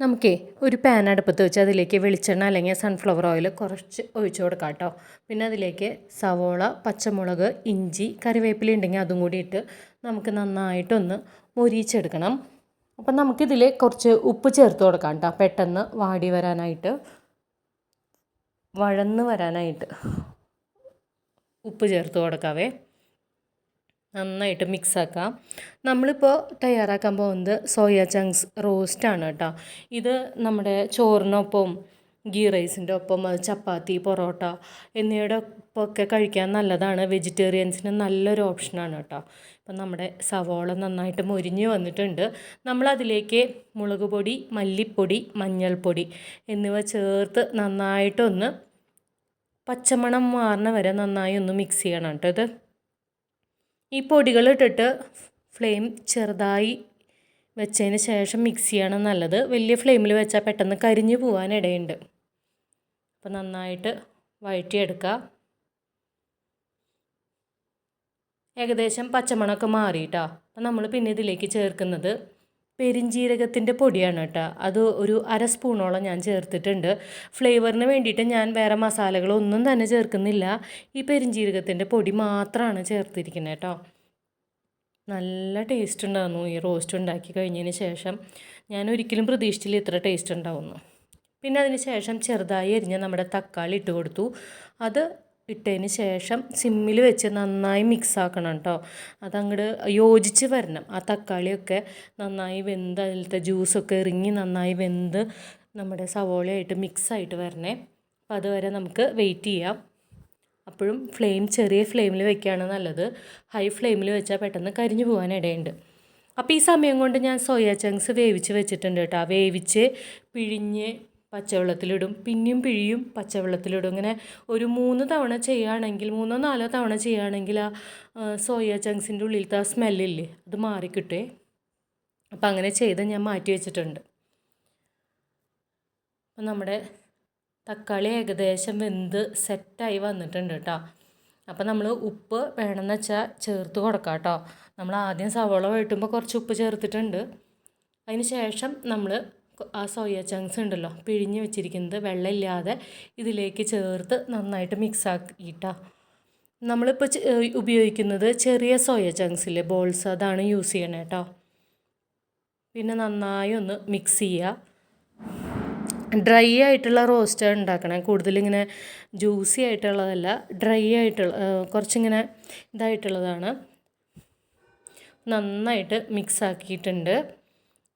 നമുക്കേ ഒരു പാൻ അടുപ്പത്ത് വെച്ച് അതിലേക്ക് വെളിച്ചെണ്ണ അല്ലെങ്കിൽ സൺഫ്ലവർ ഓയിൽ കുറച്ച് ഒഴിച്ചു കൊടുക്കാം കേട്ടോ പിന്നെ അതിലേക്ക് സവോള പച്ചമുളക് ഇഞ്ചി കറിവേപ്പില ഉണ്ടെങ്കിൽ അതും കൂടി ഇട്ട് നമുക്ക് നന്നായിട്ടൊന്ന് മൊരിച്ചെടുക്കണം. അപ്പം നമുക്കിതിൽ കുറച്ച് ഉപ്പ് ചേർത്ത് കൊടുക്കാം കേട്ടോ പെട്ടെന്ന് വാടി വരാനായിട്ട് വഴന്ന് വരാനായിട്ട് ഉപ്പ് ചേർത്ത് കൊടുക്കാവേ. നന്നായിട്ട് മിക്സ് ആക്കാം നമ്മളിപ്പോൾ തയ്യാറാക്കാൻ പോകുന്നത് സോയ ചങ്ക്സ് റോസ്റ്റാണ് കേട്ടോ. ഇത് നമ്മുടെ ചോറിനൊപ്പം ഗീ റൈസിന്റെ ഒപ്പം ചപ്പാത്തി പൊറോട്ട എന്നിവയുടെ ഒപ്പമൊക്കെ കഴിക്കാൻ നല്ലതാണ്. വെജിറ്റേറിയൻസിന് നല്ലൊരു ഓപ്ഷനാണ് കേട്ടോ. ഇപ്പം നമ്മുടെ സവോള നന്നായിട്ട് മുരിഞ്ഞ് വന്നിട്ടുണ്ട്. നമ്മളതിലേക്ക് മുളക് പൊടി മല്ലിപ്പൊടി മഞ്ഞൾപ്പൊടി എന്നിവ ചേർത്ത് നന്നായിട്ടൊന്ന് പച്ചമണം മാറുന്ന വരെ നന്നായി ഒന്ന് മിക്സ് ചെയ്യണം കേട്ടോ ഇത്. ഈ പൊടികൾ ഇട്ടിട്ട് ഫ്ലെയിം ചെറുതായി വെച്ചതിന് ശേഷം മിക്സ് ചെയ്യണം നല്ലത്. വലിയ ഫ്ലെയിമിൽ വെച്ചാൽ പെട്ടെന്ന് കരിഞ്ഞു പോവാനിടയുണ്ട് അപ്പോൾ നന്നായിട്ട് വഴറ്റിയെടുക്കുക ഏകദേശം പച്ചമണമൊക്കെ മാറിയിട്ടാണ് അപ്പം നമ്മൾ പിന്നെ ഇതിലേക്ക് ചേർക്കുന്നത് പെരിഞ്ജീരകത്തിന്റെ പൊടിയാണ് കേട്ടോ. അത് ഒരു അര സ്പൂണോളം ഞാൻ ചേർത്തിട്ടുണ്ട്. ഫ്ലേവറിന് വേണ്ടിയിട്ട് ഞാൻ വേറെ മസാലകളൊന്നും തന്നെ ചേർക്കുന്നില്ല. ഈ പെരിഞ്ജീരകത്തിന്റെ പൊടി മാത്രമാണ് ചേർത്തിരിക്കുന്നത് കേട്ടോ. നല്ല ടേസ്റ്റ് ഉണ്ടായിരുന്നു. ഈ റോസ്റ്റ് ഉണ്ടാക്കി കഴിഞ്ഞതിന് ശേഷം ഞാൻ ഒരിക്കലും പ്രതീക്ഷിച്ചില്ല ഇത്ര ടേസ്റ്റ് ഉണ്ടാവുന്നു പിന്നെ അതിന് ശേഷം ചെറുതായി എരിഞ്ഞ നമ്മുടെ തക്കാളി ഇട്ട് കൊടുത്തു. അത് ഇട്ടതിന് ശേഷം സിമ്മിൽ വെച്ച് നന്നായി മിക്സ് ആക്കണം കേട്ടോ അതങ്ങോട്ട് യോജിച്ച് വരണം. ആ തക്കാളിയൊക്കെ നന്നായി വെന്ത് അതിലത്തെ ജ്യൂസൊക്കെ ഇറങ്ങി നന്നായി വെന്ത് നമ്മുടെ സവോളയായിട്ട് മിക്സായിട്ട് വരണേ. അപ്പോൾ അതുവരെ നമുക്ക് വെയിറ്റ് ചെയ്യാം. അപ്പോഴും ഫ്ലെയിം ചെറിയ ഫ്ലെയിമിൽ വെക്കുകയാണ് നല്ലത്. ഹൈ ഫ്ലെയിമിൽ വെച്ചാൽ പെട്ടെന്ന് കരിഞ്ഞു പോകാൻ ഇടയുണ്ട് അപ്പോൾ ഈ സമയം കൊണ്ട് ഞാൻ സോയ ചങ്ക്സ് വേവിച്ച് വെച്ചിട്ടുണ്ട് കേട്ടോ വേവിച്ച് പിഴിഞ്ഞ് പച്ചവെള്ളത്തിലിടും പിന്നെയും പിഴിയും പച്ചവെള്ളത്തിലിടും. ഇങ്ങനെ ഒരു മൂന്ന് തവണ ചെയ്യുകയാണെങ്കിൽ മൂന്നോ നാലോ തവണ ചെയ്യുകയാണെങ്കിൽ ആ സോയ ചങ്ക്സിന്റെ ഉള്ളിലത്തെ ആ സ്മെല്ലില്ലേ അത് മാറിക്കിട്ടേ അപ്പം അങ്ങനെ ചെയ്ത് ഞാൻ മാറ്റി വെച്ചിട്ടുണ്ട്. അപ്പം നമ്മുടെ തക്കാളി ഏകദേശം വെന്ത് സെറ്റായി വന്നിട്ടുണ്ട് കേട്ടോ. അപ്പോൾ നമ്മൾ ഉപ്പ് വേണമെന്ന് വെച്ചാൽ ചേർത്ത് കൊടുക്കാം കേട്ടോ. നമ്മൾ ആദ്യം സവോള വഴറ്റുമ്പോൾ കുറച്ച് ഉപ്പ് ചേർത്തിട്ടുണ്ട്. അതിന് ശേഷം നമ്മൾ ആ സോയ ചങ്ക്സ് ഉണ്ടല്ലോ പിഴിഞ്ഞ് വെച്ചിരിക്കുന്നത് വെള്ളമില്ലാതെ ഇതിലേക്ക് ചേർത്ത് നന്നായിട്ട് മിക്സ് ആക്കിയിട്ടാ. നമ്മളിപ്പോൾ ഉപയോഗിക്കുന്നത് ചെറിയ സോയ ചങ്ക്സിലെ ബോൾസ് അതാണ് യൂസ് ചെയ്യണേ കേട്ടോ പിന്നെ നന്നായി ഒന്ന് മിക്സ് ചെയ്യുക ഡ്രൈ ആയിട്ടുള്ള റോസ്റ്റ് ഉണ്ടാക്കണേ കൂടുതലിങ്ങനെ ജ്യൂസി ആയിട്ടുള്ളതല്ല ഡ്രൈ ആയിട്ടുള്ള കുറച്ചിങ്ങനെ ഇതായിട്ടുള്ളതാണ്. നന്നായിട്ട് മിക്സ് ആക്കിയിട്ടുണ്ട്.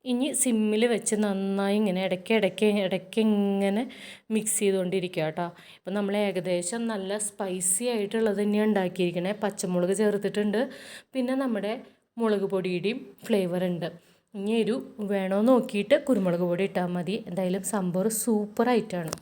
ഇനി സിമ്മിൽ വെച്ച് നന്നായി ഇങ്ങനെ ഇടയ്ക്ക് ഇടയ്ക്ക് ഇടയ്ക്ക് ഇങ്ങനെ മിക്സ് ചെയ്തുകൊണ്ടിരിക്കുക കേട്ടോ. ഇപ്പം നമ്മൾ ഏകദേശം നല്ല സ്പൈസി ആയിട്ടുള്ളത് തന്നെയാണ് ഉണ്ടാക്കിയിരിക്കണേ. പച്ചമുളക് ചേർത്തിട്ടുണ്ട്. പിന്നെ നമ്മുടെ മുളക് പൊടിയുടെയും ഫ്ലേവർ ഉണ്ട്. ഇനി ഒരു വേണോ നോക്കിയിട്ട് കുരുമുളക് പൊടി ഇട്ടാൽ മതി. എന്തായാലും സംഭവം സൂപ്പർ ആയിട്ടാണ്.